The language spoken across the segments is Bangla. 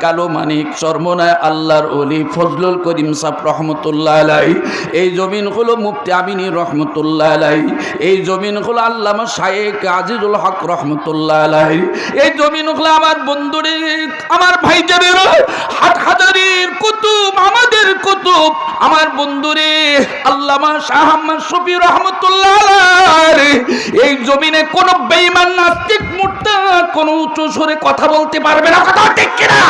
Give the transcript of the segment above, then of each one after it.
কালো মানিক আল্লাহর অলি ফজলুল করিম রহমতুল্লাহ আলাই এই আমিনী রহমতুল্লাহ আলাই এই শায়েক আজিজুল হক রহমতুল্লাহ আলাই এই আমার বন্ধুরে আমার কুতুব, আমাদের কুতুব। আমার বন্ধুরে আল্লামা শাহ আহমদ শফি রহমতুল্লাহ আলাই এই জমিনে কোনো বেঈমান, নাস্তিক মুর্তা কোনো উঁচু সুরে কথা বলতে পারবে না। কথা ঠিক কিনা?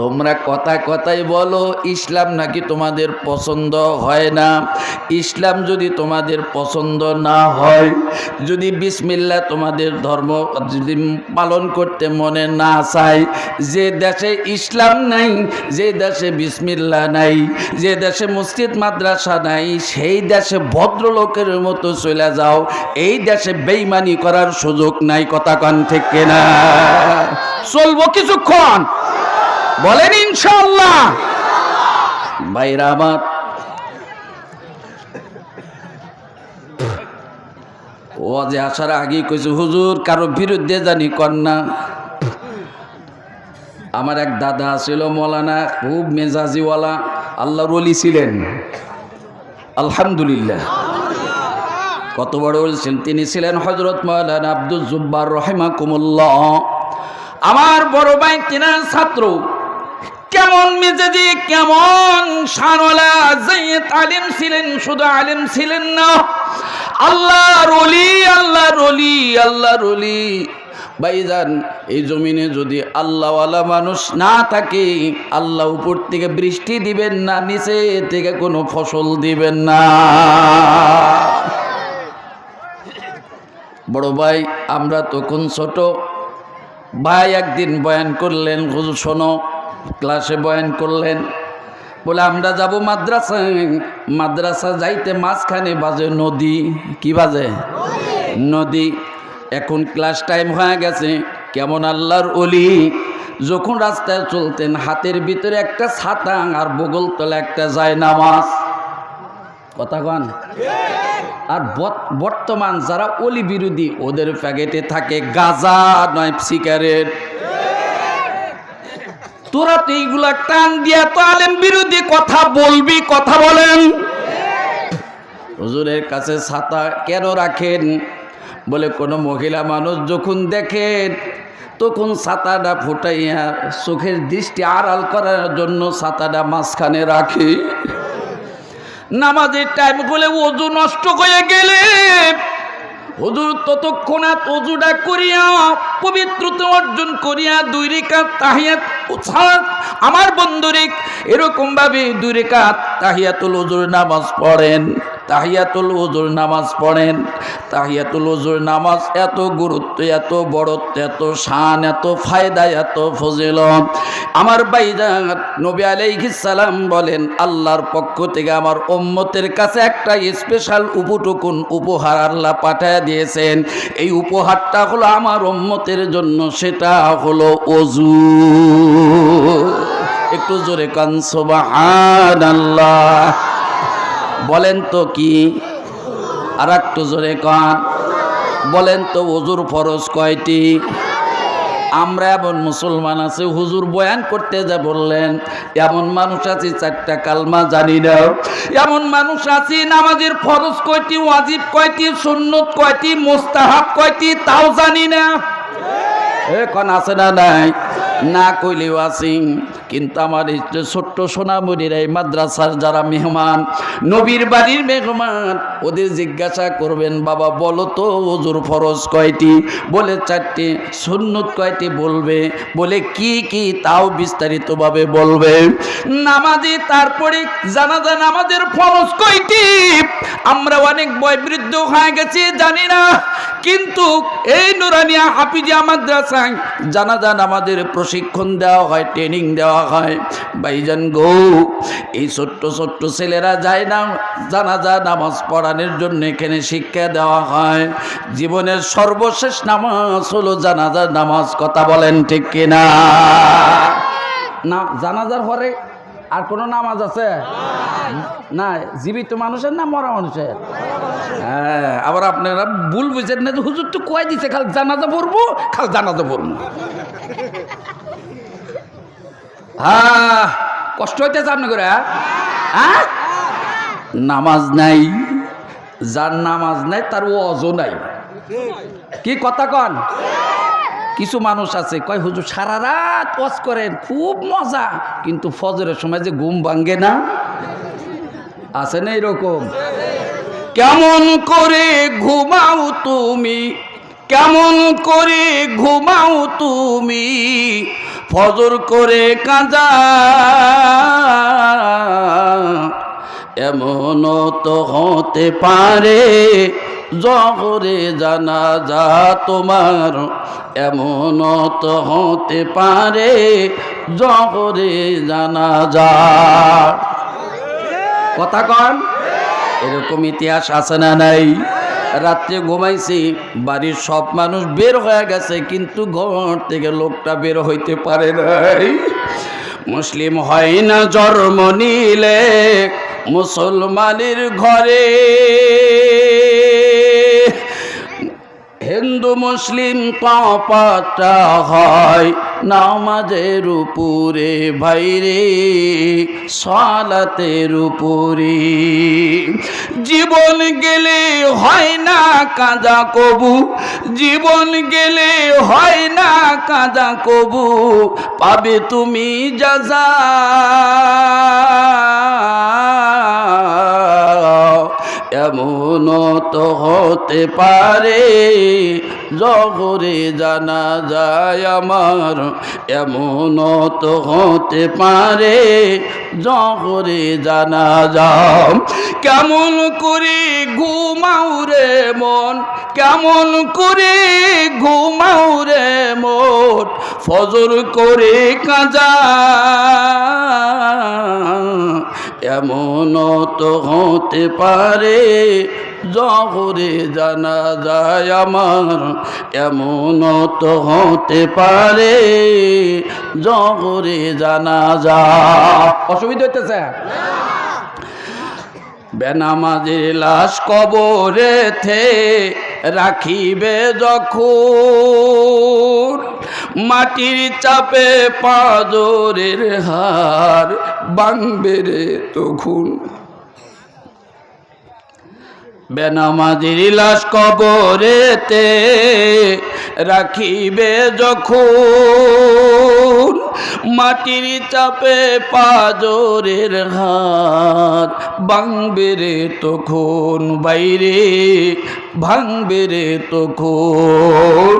তোমরা কথা কথাই বলো, ইসলাম নাকি তোমাদের পছন্দ হয় না? ইসলাম যদি তোমাদের পছন্দ না হয়, যদি বিসমিল্লা তোমাদের ধর্ম যদি পালন করতে মনে না চায়, যে দেশে ইসলাম নাই, যে দেশে বিসমিল্লা নাই, যে দেশে মসজিদ, মাদ্রাসা নাই, সেই দেশে ভদ্রলোকের মতো চলে যাও, এই দেশে বেইমানি করার সুযোগ নাই, কথা কন থেকে না চলবো কিছুক্ষণ। বলেন ইনশাল্লাহ ভাইরা আমার ও যে আসার আগে কইছে, হুজুর, কারও বিরুদ্ধে জানি কন্যা আমার এক দাদা ছিল, মৌলানা, খুব মেজাজিওয়ালা আল্লাহ রলি ছিলেন। আলহামদুলিল্লাহ। কত বড় বলছেন তিনি ছিলেন হজরত মৌলানা আব্দুল জুব্বার রহিমাকুমুল্লাহ। আমার বড় ভাই, তিনার ছাত্র। কেমন মেজাজি, কেমন শানওয়ালা জাইয়েত আলিম ছিলেন, শুধু আলিম ছিলেন না। আল্লাহ রলি আল্লাহ রলি আল্লাহ রলি ভাইজান, এই জমিনে যদি আল্লাহওয়ালা মানুষ না থাকে, আল্লাহ উপর থেকে বৃষ্টি দিবেন না, নিচে থেকে কোনো ফসল দিবেন না। বড় ভাই, আমরা তখন ছোট। ভাই একদিন বয়ান করলেন শোনো ক্লাসে বয়ান করলেন, বলে, আমরা যাব মাদ্রাসায় মাদ্রাসা যাইতে মাঝখানে বাজে নদী। কি বাজে? নদী। এখন ক্লাস টাইম হয়ে গেছে। কেমন আল্লাহর অলি যখন রাস্তায় চলতেন, হাতের ভিতরে একটা ছাতা আর বগল তলে একটা যায় নামাজ। কথা কন? আর বর্তমান যারা অলি বিরোধী, ওদের প্যাকেটে থাকে গাজা, নয়, সিগারেট। তোরা তো এইগুলা টান দিয়া তো আলেম বিরোধী কথা বলবি, কথা বলেন। হুজুরের কাছে ছাতা কেন রাখেন? বলে কোনো মহিলা মানুষ যখন দেখেন, তখন ছাতাটা ফুটাইয়া চোখের দৃষ্টি আড়াল করার জন্য ছাতাটা মাঝখানে রাখে। নামাজের টাইম বলে ওজু নষ্ট হয়ে গেলে হুজুর ততক্ষণাৎ অজুটা করিয়া, পবিত্রতা অর্জন করিয়া দুই রেখা তাহিয়াত উৎসাহ আমার বন্ধুরে এরকম ভাবে দুই রেখা তাহিয়াতুল হুজুর নামাজ পড়েন। তাহিয়াতুল ওজুর নামাজ পড়েন। তাহিয়াতুল ওজুর নামাজ এত গুরুত্ব, এত বড়ত্ব, এত শান, এত ফায়দা, এত ফজিলত। আমার বাইজান নবী আলাইহিস সালাম বলেন, আল্লাহর পক্ষ থেকে আমার উম্মতের কাছে একটা স্পেশাল উপটুকুন উপহার আল্লাহ পাঠায় দিয়েছেন। এই উপহারটা হলো আমার উম্মতের জন্য, সেটা হলো অজু একটু জোরে কান, সুবহানাল্লাহ। বলেন তো কি? আর একটু জোরে কান। বলেন তো অজুর ফরজ কয়টি? আমরা এমন মুসলমান আছে, হুজুর বয়ান করতে যা বললেন। এমন মানুষ আছি, চারটা কালমা জানি না। এমন মানুষ আছি, নামাজের ফরজ কয়টি, ওয়াজিব কয়টি, সুন্নত কয়টি, মোস্তাহাব কয়টি, তাও জানি না। এখন আছে না নাই? না কইলেও আছি। কিন্তু আমার ছোট্ট সোনামণির এই মাদ্রাসার যারা মেহমান, নবীর বাড়ির মেহমান, ওদের জিজ্ঞাসা করবেন, বাবা, বলো তো ওজুর ফরজ কয়টি? বলে, চারটি। সুন্নত কয়টি বলবে? বলে, কি কি, তাও বিস্তারিতভাবে বলবে। নামাজে তারপরে জানাজা নামাজের ফরজ কয়টি? আমরা অনেক বয়বৃদ্ধ হয়ে গেছি, জানি না। কিন্তু এই নুরানিয়া হাফিজিয়া মাদ্রাসায় জানাজা নামাজের প্রশিক্ষণ দেওয়া হয়, ট্রেনিং দেওয়া হয়। ভাইজান গো, এই ছোট্ট ছোট্ট ছেলেরা যায় না, জানাজা, নামাজ পড়ানোর জন্য এখানে শিক্ষা দেওয়া হয়। জীবনের সর্বশেষ নামাজ হলো জানাজার নামাজ, কথা বলেন ঠিক কিনা? না, জানাজার পরে আর কোনো নামাজ আছে? না জীবিত মানুষের না মরা মানুষের? হ্যাঁ আবার আপনারা ভুল বুঝেন না যে হুজুর তো কয় দিছে, খাল জানাজা পড়ব, খাল জানাজা পড়ব। হ্যাঁ। কষ্ট হইতেছে আপনি করে হ্যাঁ? হ্যাঁ? নামাজ নাই যার নামাজ নাই তার ও অজ নাই। কি কথা কন? কিছু মানুষ আছে কয় হুজুর সারা রাত ওয়াজ করেন খুব মজা। কিন্তু ফজরের সময় যে ঘুম ভাঙ্গে না? আছে না এরকম? কেমন করে ঘুমাও তুমি? কেমন করে ঘুমাও তুমি? ফজর করে কাজা এমন তো হতে পারে, জহরে জানা যা তোমার। এমন তো হতে পারে, জহরে জানা যা কথা কন? এরকম ইতিহাস আছে না নাই? রাত্রে ঘুমাইছি, বাড়ির সব মানুষ বের হয়ে গেছে, কিন্তু ঘর থেকে লোকটা বের হইতে পারে নাই। মুসলিম হয় না জন্ম নিলে, মুসলমানের ঘরে। হিন্দু মুসলিম পাপাটা হয় নামাজের উপরে, ভাইরে, সালাতের উপরে। জীবন গেলে হয় না কাজা কবু, জীবন গেলে হয় না কাজা কবু, পাবে তুমি যাজা। এমন তো হতে পারে জগরে জানা যায় আমার, এমন তো হতে পারে জগরে জানা যাও কেমন করে ঘুমাও রে মন, কেমন করে ঘুমাও রে মন ফজর করে কাজা। এমন তো হতে পারে জহরে জানা যায় আমার এমন তো হতে পারে জহরে জানা যা অসুবিধা হইতেছে? বেনামাজের লাশ কবরে থে রাখিবে যখন মাটির চাপে পাজরের হার বাংবে রে তখন। বেনামাজির লাশ কবরেতে রাখিবে যখন মাটির চাপে পাজরের হাত বাংবে রে তখন বাইরে ভাঙবে রে তখন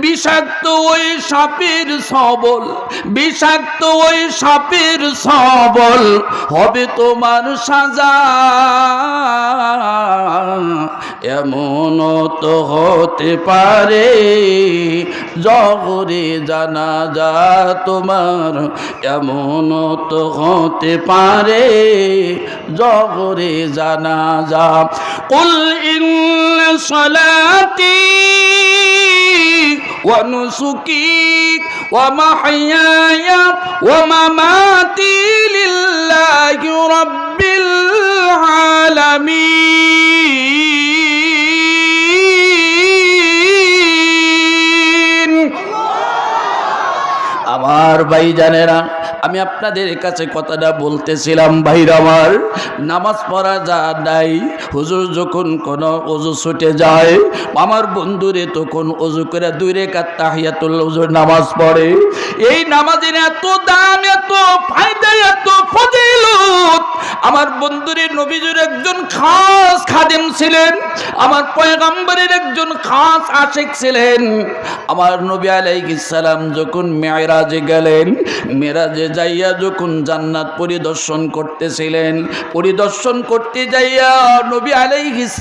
বিষাক্ত ওই সাপের সবল, বিষাক্ত ওই সাপের সবল, হবে তোমার সাজা। এমন তো হতে পারে জগরে জানা যা তোমার এমন তো হতে পারে জগরে জানা যা কুল ইন সলাতি ونسكي ومحياي ومماتي لله رب العالمين আমার ভাই জানেরা আমি আপনাদের কাছে কথাটা বলতেছিলাম, ভাইর আমার। নামাজ পড়া যা নাই হুজুর যখন কোন অজু ছুটে যায়, আমার বন্ধুরে তখন অজু করে দুই রেখাত তাহিয়াতুল হুজুর নামাজ পড়ে। এই নামাজের এত দাম, এত ফায়দা, এত ফজিলত আমার বন্ধুরে নবীজুর একজন খাস খাদেম ছিলেন, আমার পয়গাম্বরের একজন খাস আশেক ছিলেন। আমার নবী সালাম যখন মেরাজে গেলেন মেরাজে যাইয়া যখন জান্নাত পরিদর্শন করতেছিলেন, পরিদর্শন করতে যাইয়া নবী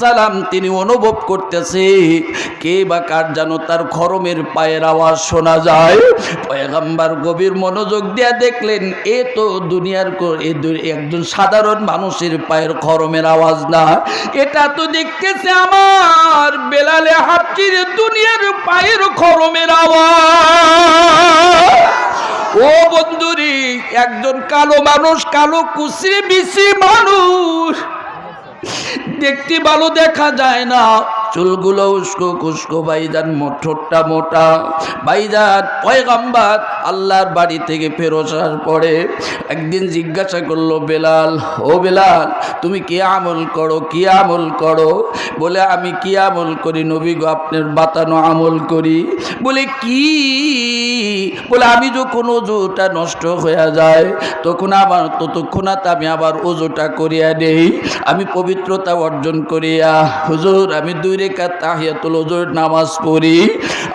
সালাম তিনি অনুভব করতেছে, কে বা কার যেন তার খরমের পায়ের আওয়াজ শোনা যায়। পয়গাম্বার গভীর মনোযোগ দিয়া দেখলেন, এ তো দুনিয়ার একজন সাধারণ মানুষের পায়ের খরমের আওয়াজ না। এটা তো দেখতেছে আমার বেলালে হাফচির দুনিয়ার পায়ের খরমের আওয়াজ। ও বন্ধুরি, একজন কালো মানুষ, কালো কুসি বিসি মানুষ। দেখতে ভালো দেখা যায় না। চুলগুলো উস্কো কুস্কো বাইজান মোঠোরটা মোটা। বাইজান পয়গাম্বার আল্লাহর বাড়ি থেকে ফেরত আসার পরে একদিন জিজ্ঞাসা করল, বেলাল, ও বেলাল, তুমি কি আমল করো, কি আমল করো? বলে, আমি কি আমল করি নবী গো, আপনার বাতানো আমল করি। বলে, কি? বলে, আমি যখন ওজুটা নষ্ট হয়ে যায়, তখন আবার ততক্ষণাৎ আমি আবার ওজুটা করিয়া নেই আমি পবিত্রতা অর্জন করিয়া, হুজুর, আমি দুই রেখা তাহিয়াতুল ওজুর নামাজ পড়ি।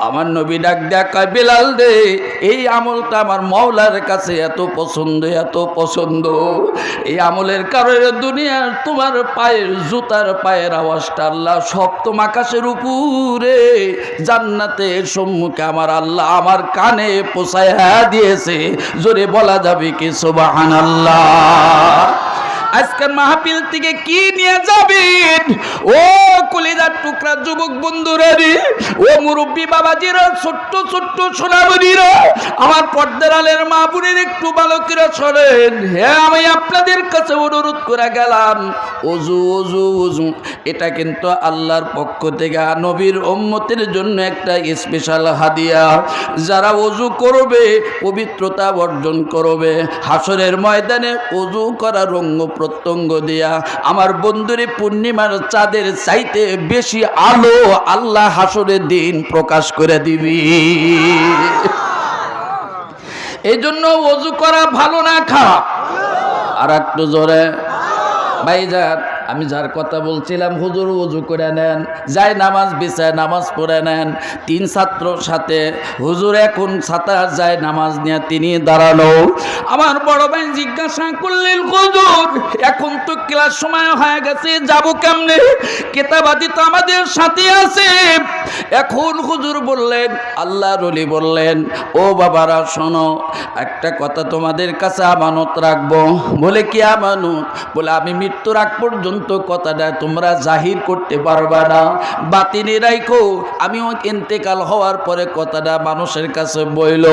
আমার নবী ডাক দেখা বেলাল দে এই আমলটা আমার কাছে এত পছন্দ এত পছন্দ। এই আমলের কারণে দুনিয়ার তোমার পায়ের জুতার পায়ের আওয়াজটা আল্লাহ সপ্তম আকাশের উপরে। জান্নাতের সম্মুখে আমার আল্লাহ আমার কানে পোষায়া দিয়েছে। জোরে বলা যাবে কি সুবাহান আল্লাহ আজকের মাহফিল থেকে কি নিয়ে যাবেন? ও কলিজার টুকরা যুবক বন্ধুরা ও মুরব্বী বাবাজিরা, ছোট্ট ছোট্ট সোনামণিরা, আমার পর্দার আলের মা বোনের একটু বালকেরা সরেন হ্যাঁ আমি আপনাদের কাছে অনুরোধ করে গেলাম। অজু অজু অজু এটা কিন্তু আল্লাহর পক্ষ থেকে নবীর উম্মতের জন্য একটা স্পেশাল হাদিয়া। যারা অজু করবে, পবিত্রতা অর্জন করবে। হাসরের ময়দানে অজু করা রঙ্গ প্রত্যঙ্গ দিয়া আমার বন্ধুরে পূর্ণিমার চাঁদের চাইতে বেশি আলো আল্লাহ হাসরের দিন প্রকাশ করে দিবি। এই জন্য অজু করা ভালো না খারাপ। আর একটু জোরে। ভাইজান আমি যার কথা বলছিলাম, হুজুর উজু করে নেন যাই নামাজ বিছায় নামাজ পড়ে নেন। তিন ছাত্র সাথে হুজুর এখন ছাতা যায় নামাজ নিয়ে তিনি দাঁড়াল। আমার বড় ভাই জিজ্ঞাসা করলেন, হুজুর, এখন তো ক্লাস সময় হয়ে গেছে, যাব কেমনে? কেতাবাদি তো আমাদের সাথে আছে। এখন হুজুর বললেন আল্লাহ রলি বললেন, ও বাবারা, শোনো, একটা কথা তোমাদের কাছে আমানত রাখব। বলে, কি আমানত? বলে, আমি মৃত্যুর আগ পর্যন্ত কথাটা তোমরা জাহির করতে পারবা না। বাতিনি রাখো আমিও ইন্তেকাল হওয়ার পরে কথাটা মানুষের কাছে বইল।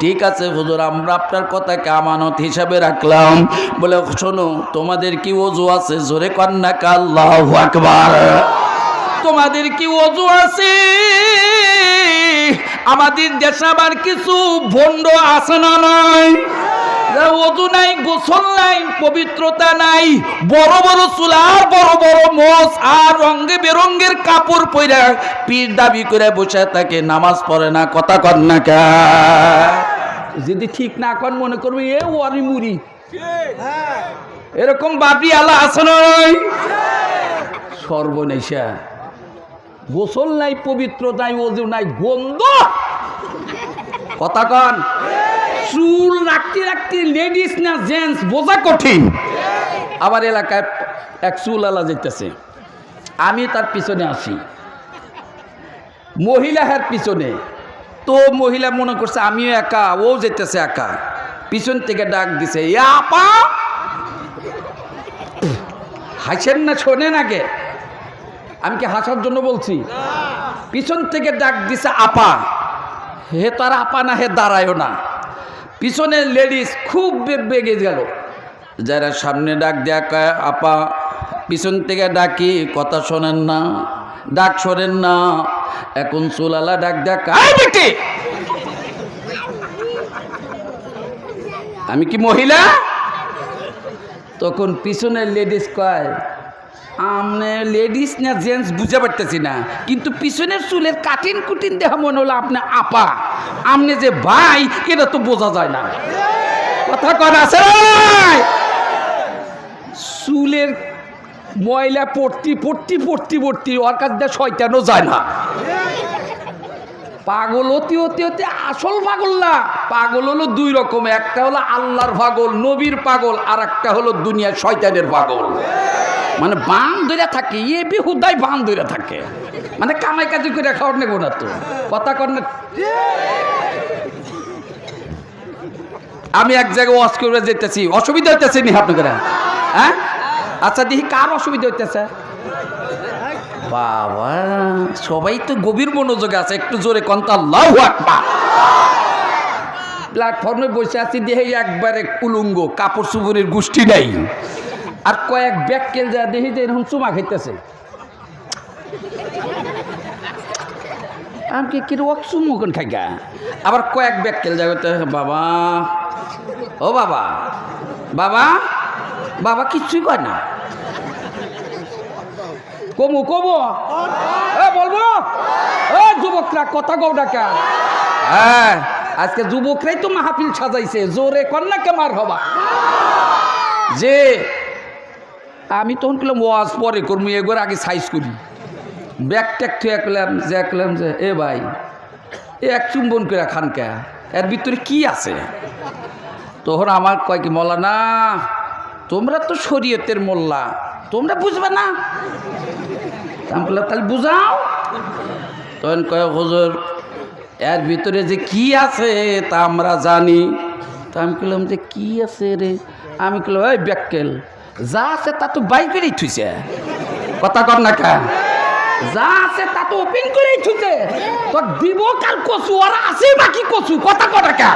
ঠিক আছে হুজুর, আমরা আপনার কথাকে আমানত হিসাবে রাখলাম। বলে, শোনো, তোমাদের কি অজু আছে? জোরে কন্যা কাল্লাহ আকবার। তোমাদের কি অজু আছে? আমাদের দেশে আবার কিছু ভণ্ড আছে না নাই? নাই, গোসল পবিত্রতা নাই, বড় বড় চুলার, বড় বড় মোষ আর রঙে কাপড় পরে দাবি করে বসে নামাজ পড়ে না, কথা না যদি ঠিক না কর মনে করবে, এ ওয়ারি মুড়ি। এরকম বাপি আলা আছে না নাই? সর্বনেশা। গোসল নাই পবিত্র নাই অজু নাই, গন্ধ। কথা কন। চুল রাখতে রাখতে লেডিস না জেন্টস বোঝা কঠিন। আমার এলাকায় এক চুল আলা যেতেছে। আমি তার পিছনে আসি মহিলার পিছনে। তো মহিলা মনে করছে, আমিও একা, ও যেতেছে একা। পিছন থেকে ডাক দিছে, "এ আপা! হাসেন না, শোনেন আগে। আমি কি হাসার জন্য বলছি? পিছন থেকে ডাক দিছে, আপা! হে তার আপা না, হে দাঁড়ায়ও না। পিছনে লেডিস খুব বেগে গেল। যারা সামনে ডাক দেয়া আপা পিছন থেকে ডাকি কথা শোনেন না ডাক শোনেন না। এখন চুলালা ডাক দেয়া কয়, "এই বেটি!" আমি কি মহিলা? তখন পিছনের লেডিস কয় আমনে লেডিস না জেন্টস বুঝে পারতেছি না। কিন্তু পিছনের চুলের কাটিন কুটিন দেহা মনে হলো আপনি আপা। আমনে যে ভাই, এটা তো বোঝা যায় না। কথা আছে চুলের ময়লা পড়তি পড়তি পড়তি পড়তি, ওর কাছ দিয়ে শয়তানও যায় না। পাগল অতি অতি অতি, আসল পাগল না। পাগল হলো দুই রকম, একটা হলো আল্লাহর পাগল, নবীর পাগল আর একটা হলো দুনিয়ার শয়তানের পাগল। মানে বান ধরে থাকে ইয়ে বেহুদাই বান ধরে থাকে। মানে কামাই কাজি করে খাওয়ার নেব না তো, কথা কর আমি এক জায়গায় ওয়াশ করে যেতেছি অসুবিধা হইতেছে নি আপনাদের? হ্যাঁ? আচ্ছা দেখি কার অসুবিধা হইতেছে? বাবা, সবাই তো গভীর মনোযোগে আছে, একটু জোরে কন্তা লাউ আকবার। প্ল্যাটফর্মে বসে আছি, দেখে একবারে কুলুঙ্গ কাপড় চুপড়ের গোষ্ঠী নাই। আর কয়েক ব্যাগ কেল যা দেখি যে এরকম চুমা খাইতেছে। আমি কি কি রক চুমুকন খাই গা? আবার কয়েক ব্যাগ কেল তো বাবা, ও বাবা বাবা বাবা কিচ্ছুই কয় না। কমু কমু। এ, বলব? যুবকরা, কথা কও ডাকা হ্যাঁ আজকে যুবকরাই তো মাহফিল সাজাইছে, জোরে কন্যাকে মার হবা। যে আমি তখন করলাম ওয়াজ পরে করব এগোর আগে সাইজ করি। ব্যাগ ট্যাগ থুয়া করলাম যে করলাম যে, এ ভাই, এ এক চুম্বন করে খান এর ভিতরে কি আছে? তখন আমার কয় কি, মলা, না, তোমরা তো শরীয়তের মোল্লা, তোমরা বুঝবে না? আমি বললাম তাহলে বুঝাও। তখন কয়, হুজুর, এর ভিতরে যে কি আছে তা আমরা জানি। তা আমি বললাম যে কি আছে রে? আমি বললাম ওই ব্যাককেল। যা আছে তা তো বাই থুইছে। কথা কর না কা। যা আছে তা তো ওপেন করেই থুইছে। তো দিব কাল কচু আর আছে বাকি কচু কথা কর কা।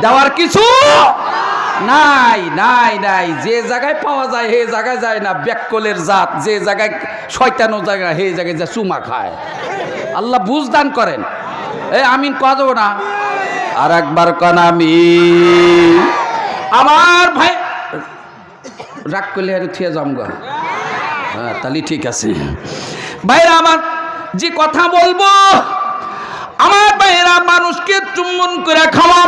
দেওয়ার কিছু নাই নাই নাই। যে জায়গায় পাওয়া যায় সেই জায়গায় যায় না। ব্যাককলের জাত, যে জায়গায় শয়তানো জায়গা সেই জায়গায় যা চুমা খায়। আল্লাহ বুঝ দান করেন। এ, আমিন কয়া না। আর একবার কন আমি আমার ভাই রাগ করলে আর থিয়ে যাম গা হ্যাঁ তাহলে ঠিক আছে। ভাইরা, আমার যে কথা বলব, আমার ভাইরা মানুষকে চুম্বন করে খাওয়া